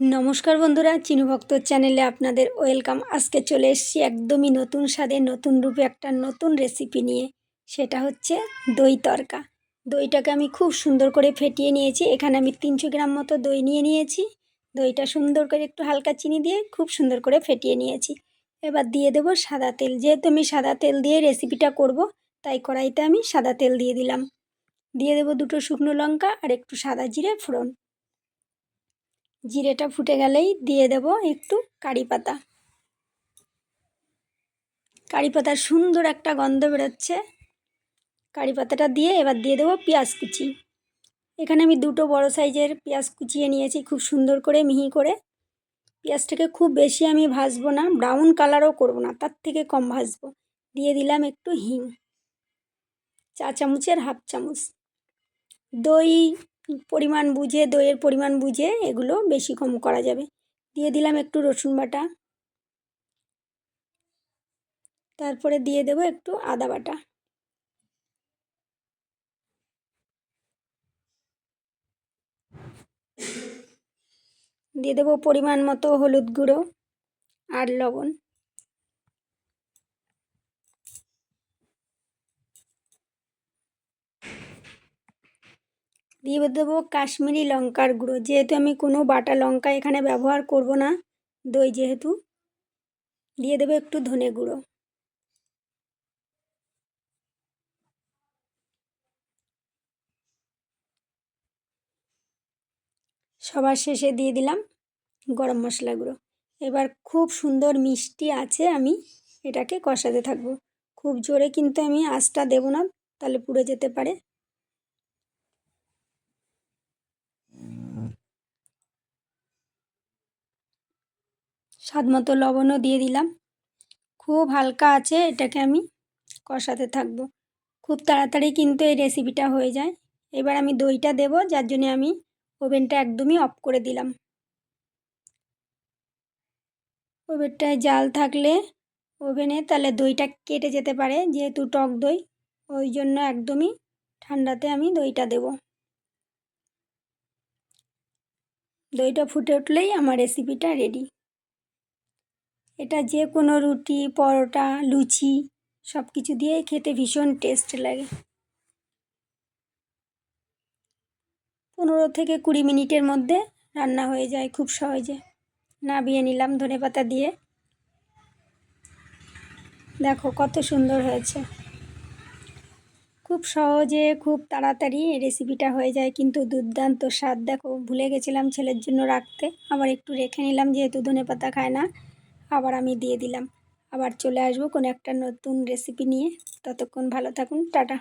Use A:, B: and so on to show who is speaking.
A: নমস্কার বন্ধুরা চিনুভক্ত চ্যানেলে আপনাদের ওয়েলকাম। আজকে চলে এসেছি একদমই নতুন স্বাদে, নতুন রূপে একটা নতুন রেসিপি নিয়ে। সেটা হচ্ছে দই তরকা। দইটাকে আমি খুব সুন্দর করে ফেটিয়ে নিয়েছি। এখানে আমি তিনশো গ্রাম মতো দই নিয়ে নিয়েছি। দইটা সুন্দর করে একটু হালকা চিনি দিয়ে খুব সুন্দর করে ফেটিয়ে নিয়েছি। এবার দিয়ে দেবো সাদা তেল। যেহেতু আমি সাদা তেল দিয়ে রেসিপিটা করব, তাই কড়াইতে আমি সাদা তেল দিয়ে দিলাম। দিয়ে দেবো দুটো শুকনো লঙ্কা আর একটু সাদা জিরে ফোড়ন। জিরেটা ফুটে গেলেই দিয়ে দেব একটু কারি পাতা। কারি পাতার সুন্দর একটা গন্ধ বেরোচ্ছে। কারি পাতাটা দিয়ে এবার দিয়ে দেবো পেঁয়াজ কুচি। এখানে আমি দুটো বড় সাইজের পেঁয়াজ কুচিয়ে নিয়েছি খুব সুন্দর করে, মিহি করে। পেঁয়াজটাকে খুব বেশি আমি ভাজবো না, ব্রাউন কালারও করব না, তার থেকে কম ভাজবো। দিয়ে দিলাম একটু হিং, চা চামচের হাফ চামচ। দই পরিমাণ বুঝে, দইয়ের পরিমাণ বুঝে এগুলো বেশি কম করা যাবে। দিয়ে দিলাম একটু রসুন বাটা। তারপরে দিয়ে দেব একটু আদা বাটা। দিয়ে দেবো পরিমাণ মতো হলুদ গুঁড়ো আর লবণ। দিয়ে দেবো কাশ্মীরি লঙ্কার গুঁড়ো। যেহেতু আমি কোনো বাটা লঙ্কা এখানে ব্যবহার করব না, দই যেহেতু, দিয়ে দেবো একটু ধনে গুঁড়ো। সবার শেষে দিয়ে দিলাম গরম মশলা গুঁড়ো। এবার খুব সুন্দর মিষ্টি আছে, আমি এটাকে কষাতে থাকব। খুব জোরে কিন্তু আমি আঁচটা দেবো না, তাহলে পুড়ে যেতে পারে। স্বাদ মতো লবণও দিয়ে দিলাম। খুব হালকা আছে, এটাকে আমি কষাতে থাকব। খুব তাড়াতাড়ি কিন্তু এই রেসিপিটা হয়ে যায়। এবার আমি দইটা দেব, যার জন্যে আমি ওভেনটা একদমই অফ করে দিলাম। ওভেনটায় জাল থাকলে ওভেনে তাহলে দইটা কেটে যেতে পারে, যেহেতু টক দই। ওই জন্য একদমই ঠান্ডাতে আমি দইটা দেব। দইটা ফুটে উঠলেই আমার রেসিপিটা রেডি এটা যে কোনো রুটি, পরোটা, লুচি সব কিছু দিয়েই খেতে ভীষণ টেস্ট লাগে। পনেরো থেকে কুড়ি মিনিটের মধ্যে রান্না হয়ে যায় খুব সহজে। নাবিয়ে নিলাম ধনে পাতা দিয়ে। দেখো কত সুন্দর হয়েছে। খুব সহজে, খুব তাড়াতাড়ি রেসিপিটা হয়ে যায়, কিন্তু দুর্দান্ত স্বাদ। দেখো, ভুলে গেছিলাম ছেলের জন্য রাখতে। আবার একটু রেখে নিলাম, যেহেতু ধনে পাতা খায় না। আবার আমি দিয়ে দিলাম। আবার চলে আসব কোনো একটা নতুন রেসিপি নিয়ে। ততক্ষণ ভালো থাকুন, টাটা।